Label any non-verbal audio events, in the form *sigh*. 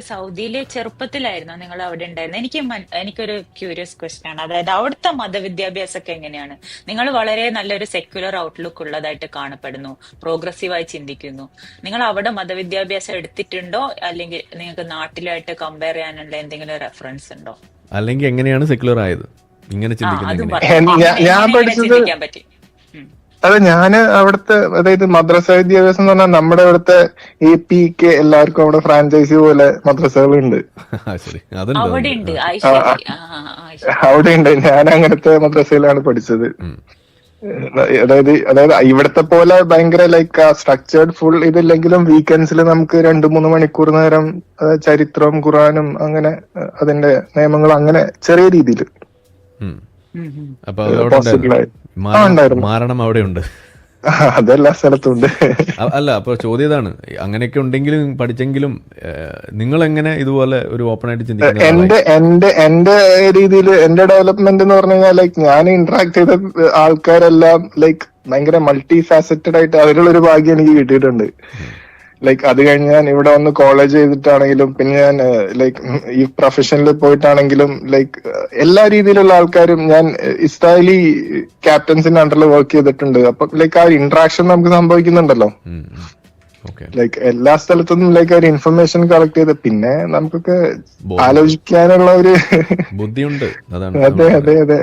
സൗദിയിലെ ചെറുപ്പത്തിലായിരുന്നു നിങ്ങൾ അവിടെ ഉണ്ടായിരുന്നത് എനിക്ക് എനിക്കൊരു ക്യൂരിയസ് ക്വസ്റ്റ്യൻ ആണ്. അതായത് അവിടുത്തെ മതവിദ്യാഭ്യാസമൊക്കെ എങ്ങനെയാണ്? നിങ്ങൾ വളരെ നല്ലൊരു സെക്യുലർ ഔട്ട്ലുക്ക് ഉള്ളതായിട്ട് കാണപ്പെടുന്നു പ്രോഗ്രസീവായി ചിന്തിക്കുന്നു. നിങ്ങൾ അവിടെ മതവിദ്യാഭ്യാസം എടുത്തിട്ടുണ്ടോ? അല്ലെങ്കിൽ നിങ്ങൾക്ക് നാട്ടിലായിട്ട് കമ്പയർ ചെയ്യാനുള്ള എന്തെങ്കിലും റെഫറൻസ് ഉണ്ടോ? അല്ലെങ്കിൽ എങ്ങനെയാണ് സെക്യുലർ ആയത്? ഇങ്ങനെ ചിന്തിക്കുന്നത് ഞാൻ- പഠിച്ചത് ചിന്തിക്കാൻ പറ്റി? ഉം. അതെ ഞാൻ അവിടുത്തെ അതായത് മദ്രസ വിദ്യാഭ്യാസം എന്ന് പറഞ്ഞാൽ നമ്മുടെ അവിടുത്തെ എ പി കെ എല്ലാവർക്കും അവിടെ ഫ്രാഞ്ചൈസി പോലെ മദ്രസകളുണ്ട്. ആ, ശരി. അതുണ്ട് അവിടെ ഉണ്ട് ഞാൻ അങ്ങനത്തെ മദ്രസയിലാണ് പഠിച്ചത്. അതായത് അതായത് ഇവിടത്തെ പോലെ ഭയങ്കര ലൈക്ക് സ്ട്രക്ചേർഡ് ഫുൾ ഇതില്ലെങ്കിലും വീക്കെൻഡ്സിൽ നമുക്ക് രണ്ടു മൂന്ന് മണിക്കൂർ നേരം ചരിത്രം ചരിത്രവും ഖുറാനും അങ്ങനെ അതിന്റെ നിയമങ്ങളും അങ്ങനെ ചെറിയ രീതിയിൽ. അപ്പൊ. മാരണം- അവിടെ ഉണ്ട് *laughs* അതെല്ലാ സ്ഥലത്തും ഉണ്ട് അല്ല അപ്പൊ ചോദ്യം ഇതാണ് അങ്ങനെയൊക്കെ ഉണ്ടെങ്കിലും പഠിച്ചെങ്കിലും നിങ്ങൾ എങ്ങനെ ഇതുപോലെ ഒരു ഓപ്പൺ ആയിട്ട് ചിന്തിക്കുന്നത് എന്റെ എന്റെ എന്റെ രീതിയിൽ എന്റെ ഡെവലപ്മെന്റ് എന്ന് പറഞ്ഞു കഴിഞ്ഞാൽ ലൈക്ക് ഞാൻ ഇന്ററാക്ട് ചെയ്ത ആൾക്കാരെല്ലാം ലൈക്ക് ഭയങ്കര മൾട്ടി ഫാസറ്റഡ് ആയിട്ട് അതിലുള്ള ഒരു ഭാഗ്യം എനിക്ക് കിട്ടിയിട്ടുണ്ട്. ലൈക്ക് അത് കഴിഞ്ഞ് ഞാൻ ഇവിടെ വന്ന് കോളേജ് ചെയ്തിട്ടാണെങ്കിലും പിന്നെ ഞാൻ ലൈക്ക് ഈ പ്രൊഫഷനിൽ പോയിട്ടാണെങ്കിലും ലൈക്ക് എല്ലാ രീതിയിലുള്ള ആൾക്കാരും ഞാൻ ഇസ്രായേലി ക്യാപ്റ്റൻസിന്റെ അണ്ടറിൽ വർക്ക് ചെയ്തിട്ടുണ്ട്. അപ്പൊ ലൈക്ക് ആ ഇന്ററാക്ഷൻ നമുക്ക് സംഭവിക്കുന്നുണ്ടല്ലോ. ലൈക് ലൈക്ക് എല്ലാ സ്ഥലത്തുനിന്നും ലൈക്ക് ഒരു ഇൻഫർമേഷൻ കളക്ട് ചെയ്ത് പിന്നെ നമുക്കൊക്കെ. ആലോചിക്കാനുള്ള ഒരു ബുദ്ധിയുണ്ട്. *laughs* അതെ അതെ അതെ.